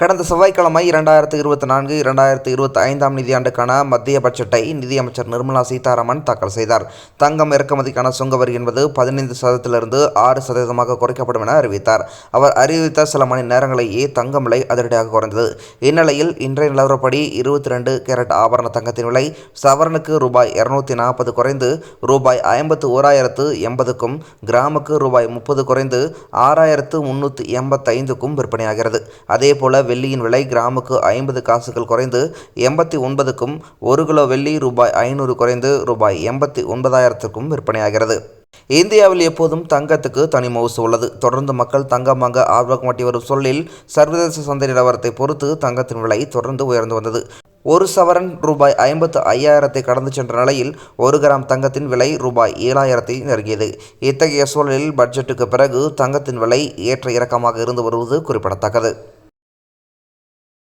கடந்த செவ்வாய்க்கிழமை இரண்டாயிரத்து இருபத்தி நான்கு இரண்டாயிரத்து இருபத்தி ஐந்தாம் நிதியாண்டுக்கான மத்திய பட்ஜெட்டை நிதியமைச்சர் நிர்மலா சீதாராமன் தாக்கல் செய்தார். தங்கம் இறக்குமதிக்கான சுங்கவரி என்பது பதினைந்து சதவீதத்திலிருந்து ஆறு சதவீதமாக குறைக்கப்படும் என அறிவித்தார். அவர் அறிவித்த சில மணி நேரங்களையே தங்கம் விலை அதிரடியாக குறைந்தது. இந்நிலையில் இன்றைய நிலவரப்படி இருபத்தி ரெண்டு கேரட் ஆபரண தங்கத்தின் விலை சவரனுக்கு ரூபாய் இருநூத்தி நாற்பது குறைந்து ரூபாய் ஐம்பத்து ஓராயிரத்து எண்பதுக்கும் கிராமுக்கு ரூபாய் முப்பது குறைந்து ஆறாயிரத்து முன்னூற்றி எண்பத்தைந்துக்கும் விற்பனையாகிறது. அதேபோல வெள்ளியின் விலை கிராமுக்கு ஐம்பது காசுகள் குறைந்து எண்பத்தி ஒன்பதுக்கும் ஒரு கிலோ வெள்ளி ரூபாய் ஐநூறு குறைந்து ரூபாய் எண்பத்தி ஒன்பதாயிரத்துக்கும் விற்பனையாகிறது. இந்தியாவில் எப்போதும் தங்கத்துக்கு தனி மவுசு உள்ளது. தொடர்ந்து மக்கள் தங்கம் வாங்க ஆர்வம் காட்டி வரும் சொல்லில் சர்வதேச சந்தை நிலவரத்தை பொறுத்து தங்கத்தின் விலை தொடர்ந்து உயர்ந்து வந்தது. ஒரு சவரன் ரூபாய் ஐம்பத்து ஐயாயிரத்தை கடந்து சென்ற நிலையில் ஒரு கிராம் தங்கத்தின் விலை ரூபாய் ஏழாயிரத்தை நெருங்கியது. இத்தகைய சூழலில் பட்ஜெட்டுக்கு பிறகு தங்கத்தின் விலை ஏற்ற இறக்கமாக இருந்து வருவது குறிப்பிடத்தக்கது.